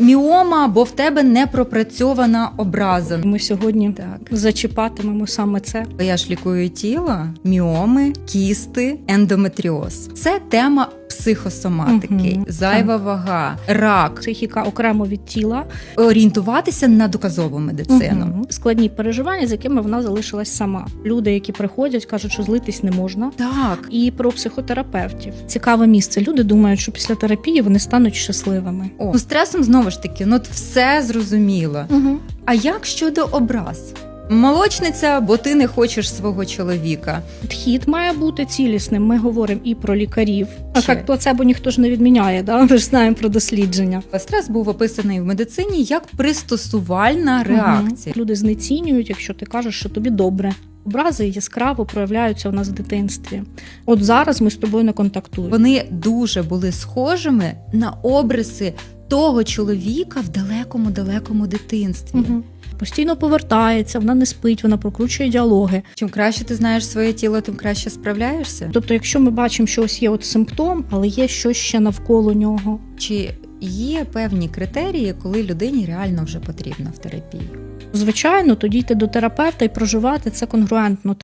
міома, бо в тебе не пропрацьована образа. Ми сьогодні Так. зачіпатимемо саме це. Я ж лікую тіло, міоми, кісти, ендометріоз. Це тема психосоматики, Мгм. зайва вага, рак, Психіка окремо від тіла, орієнтуватися на доказову медицину. Мгм. складні переживання, з якими вона залишилась сама. Люди, які приходять, кажуть, що злитись не можна. Так, І про психотерапевтів цікаве місце. Люди думають, що після терапії вони стануть щасливими. О, ну, стресом знову ж таки, ну все зрозуміло. Угу. А як щодо образ? Молочниця, бо ти не хочеш свого чоловіка. Підхід має бути цілісним. Ми говоримо і про лікарів. Ефект плацебо ніхто ж не відміняє. Да? Ми ж знаємо про дослідження. Стрес був описаний в медицині як пристосувальна реакція. Мгм. Люди знецінюють, якщо ти кажеш, що тобі добре. Образи яскраво проявляються у нас в дитинстві. От зараз ми з тобою не контактуємо. Вони дуже були схожими на обриси того чоловіка в далекому далекому дитинстві. Мгм. Постійно повертається, вона не спить, вона прокручує діалоги. Чим краще ти знаєш своє тіло, тим краще справляєшся. Тобто, якщо ми бачимо, що ось є от симптом, але є щось ще навколо нього. Чи є певні критерії, коли людині реально вже потрібно в терапії? Звичайно, тоді йти до терапевта і проживати це конгруентно.